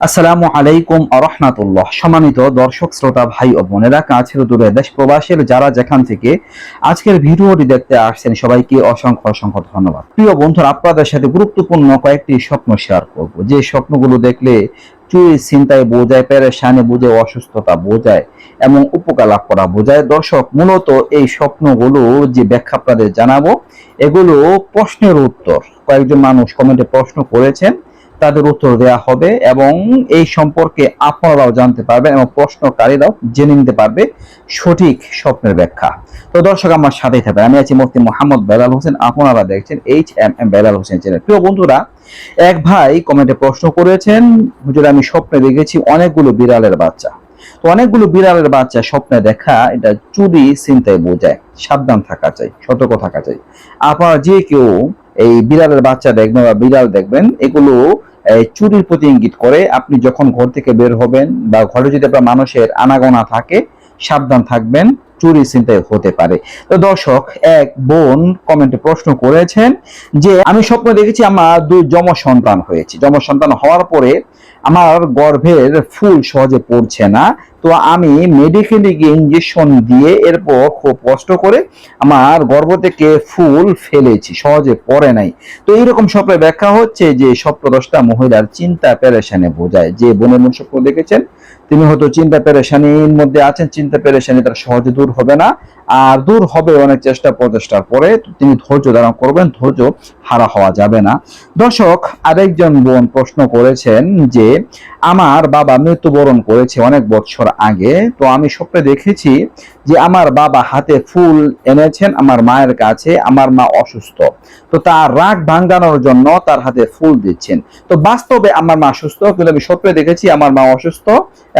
আসসালামু আলাইকুম আরহামাতুল্লাহ সম্মানিত দর্শক, শ্রোতা, ভাই ও বোনেরা, কাছের দূরে দেশ প্রবাসের যারা যেখান থেকে আজকের ভিডিওটি দেখতে আসছেন, সবাইকে অসংখ্য অসংখ্য ধন্যবাদ। প্রিয় বন্ধুরা, আপনাদের সাথে গুরুত্বপূর্ণ কয়েকটি স্বপ্ন শেয়ার করব। যে স্বপ্নগুলো দেখলে চুরি চিন্তায় বোঝায়, পেরেশানি বোঝায়, অসুস্থতা বোঝায় এবং উপকার লাভ করা বোঝায়। দর্শক, মূলত এই স্বপ্নগুলো যে ব্যাখ্যা আপনাদের জানাব, এগুলো প্রশ্নের উত্তর। কয়েকজন মানুষ কমেন্টে প্রশ্ন করেছেন তাদের উত্তর দেওয়া হবে এবং এই সম্পর্কে আপনারাও জানতে পারবেন এবং প্রশ্নকারীরাও জেনে নিতে পারবে সঠিক স্বপ্নের ব্যাখ্যা। তো দর্শক, আমার সাথেই থাকবে আমি আছি মুফতি মোহাম্মদ বেলাল হোসেন। আপনারা দেখছেন H M M Belal Hossain channel প্রিয় বন্ধুরা, এক ভাই কমেন্টে প্রশ্ন করেছেন, হুজুর, আমি স্বপ্নে দেখেছি অনেকগুলো বিড়ালের বাচ্চা। তো অনেকগুলো বিড়ালের বাচ্চা স্বপ্নে দেখা, এটা চুরি চিন্তায় বোঝায়। সাবধান থাকা চাই, সতর্ক থাকা চাই। আপনারা যে কেউ এই বিড়ালের বাচ্চা দেখবেন বা বিড়াল দেখবেন, এগুলো চুরির প্রতি ইঙ্গিত করে আপনি যখন ঘর থেকে বের হবেন বা ঘরে যদি আপনার মানুষের আনাগোনা থাকে, সাবধান থাকবেন। চুরি চিন্তায় হতে পারে। তো দর্শক, এক বোন কমেন্টে প্রশ্ন করেছেন যে, আমি স্বপ্ন দেখেছি আমার দুই যম সন্তান হয়েছে। যম সন্তান হওয়ার পরে আমার গর্ভের ফুল সহজে পড়ছে না। তো আমি মেডিকেলে গিয়ে ইঞ্জেকশন দিয়ে এরপর খুব কষ্ট করে আমার গর্ভ থেকে ফুল ফেলেছি, সহজে পড়ে নাই। তো এইরকম স্বপ্নের ব্যাখ্যা হচ্ছে যে স্বপ্নদশটা মহিলার চিন্তা পেরেশানে বোঝায়। যে বোনের মন স্বপ্ন দেখেছেন তিনি হয়তো চিন্তা পেরেশানির মধ্যে আছেন, চিন্তা পেরেশানি তার সহজে দূর হবে না, আর দূর হবে অনেক চেষ্টা প্রচেষ্টার পরে তিনি ধৈর্য ধারণ করবেন, ধৈর্য হারা হওয়া যাবে না। দর্শক, আরেকজন বোন প্রশ্ন করেছেন যে, আমার বাবা মৃত্যুবরণ করেছে অনেক বছর আগে, তো আমি স্বপ্নে দেখেছি যে আমার বাবা হাতে ফুল এনেছেন আমার মায়ের কাছে, আমার মা অসুস্থ। তো তার রাগ ভাঙ্গানোর জন্য তার হাতে ফুল দিচ্ছেন। তো বাস্তবে আমার মা সুস্থ, কিন্তু আমি স্বপ্নে দেখেছি আমার মা অসুস্থ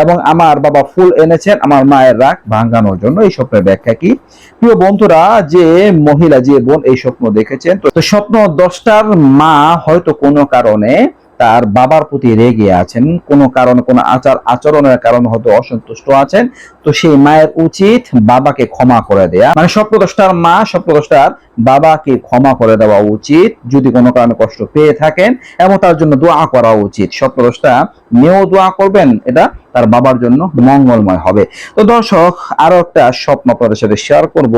এবং আমার বাবা ফুল এনেছেন, আমার মায়ের রাগ ভাঙ্গানোর জন্য। এই স্বপ্নের ব্যাখ্যা কি? প্রিয় বন্ধুরা, যে মহিলা, যে বোন এই স্বপ্ন দেখেছেন, তো স্বপ্ন দশটার মা হয়তো কোনো কারণে তার বাবার প্রতি রেগে আছেন। কোনো কারণে, কোনো আচার আচরণের কারণে হয়তো অসন্তুষ্ট আছেন। তো সেই মায়ের উচিত বাবাকে ক্ষমা করে দেয়া। মানে স্বপ্নদষ্টার মা স্বপ্নদষ্টার বাবাকে ক্ষমা করে দেওয়া উচিত। যদি কোনো কারণে কষ্ট পেয়ে থাকেন, এবং তার জন্য দোয়া করা উচিত। স্বপ্নদষ্টা মেয়েও দোয়া করবেন, এটা তার বাবার জন্য মঙ্গলময় হবে। তো দর্শক, আরও একটা স্বপ্ন আপনাদের সাথে শেয়ার করব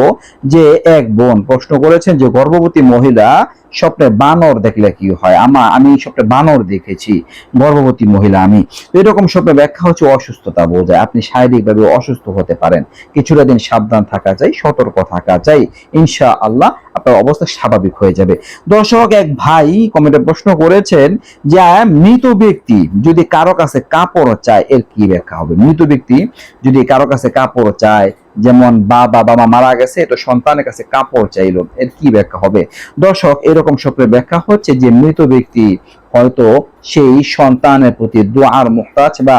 যে এক বোন প্রশ্ন করেছেন যে, গর্ভবতী মহিলা স্বপ্নে বানর দেখলে কি হয়? আমা, আমি স্বপ্নে বানর দেখেছি, গর্ভবতী মহিলা আমি। তো এরকম স্বপ্নে ব্যাখ্যা হচ্ছে অসুস্থতা বোঝায়। আপনি শারীরিকভাবে অসুস্থ হতে পারেন। কিছুটা দিন সাবধান থাকা চাই, সতর্ক থাকা চাই ইনশা আল্লাহ আপনার অবস্থা স্বাভাবিক হয়ে যাবে। দর্শক, এক ভাই কমেন্টে প্রশ্ন করেছেন যে মৃত ব্যক্তি, যদি কারও কাছে কাপড় চায়, এর কি ব্যাখ্যা হবে? মৃত ব্যক্তি যদি কারও কাছে কাপড় চায়, যেমন বাবা বাবা মারা গেছে, তো সন্তানের কাছে কাপড় চাইল, এর কি ব্যাখ্যা হবে? দর্শক, এরকম স্বপ্নের ব্যাখ্যা হচ্ছে যে মৃত ব্যক্তি হয়তো সেই সন্তানের প্রতি দোয়ার মুহতাজ বা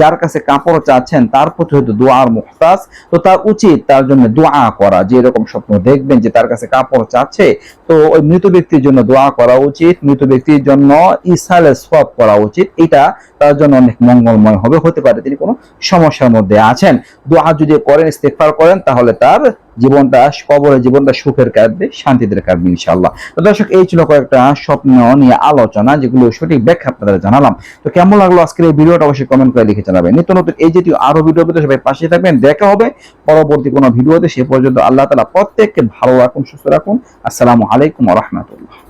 যার কাছে কাপড় চাচ্ছেন, তার প্রতি হয়তো দোয়ার মুহতাজ। তো তার উচিত তার জন্য দোয়া করা। যে এরকম স্বপ্ন দেখবেন যে তার কাছে কাপড় চাচ্ছে, তো ওই মৃত ব্যক্তির জন্য দোয়া করা উচিত। মৃত ব্যক্তির জন্য ইসালে সব করা উচিত। এটা তার জন্য অনেক মঙ্গলময় হবে। হতে পারে তিনি কোনো সমস্যার মধ্যে আছেন। দোয়া যদি করেন ইস্তেকফার করেন, তাহলে তার জীবনটা কবরের জীবনটা সুখের কাটবে শান্তিদের কাটবে ইনশাল্লাহ তো দর্শক, এই ছিল কয়েকটা স্বপ্ন নিয়ে আলোচনা, যেগুলো সঠিক ব্যাখ্যা আপনাদের জানালাম। তো কেমন লাগল আজকের এই ভিডিওটা অবশ্যই কমেন্ট করে লিখে জানাবেন। নিত্য নতুন এই জাতীয় আরও ভিডিও পেতে সবাই পাশে থাকবেন। দেখা হবে পরবর্তী কোনো ভিডিওতে। সে পর্যন্ত আল্লাহ তালা প্রত্যেককে ভালো রাখুন, সুস্থ রাখুন। আসসালামু আলাইকুম রহমতুল্লাহ।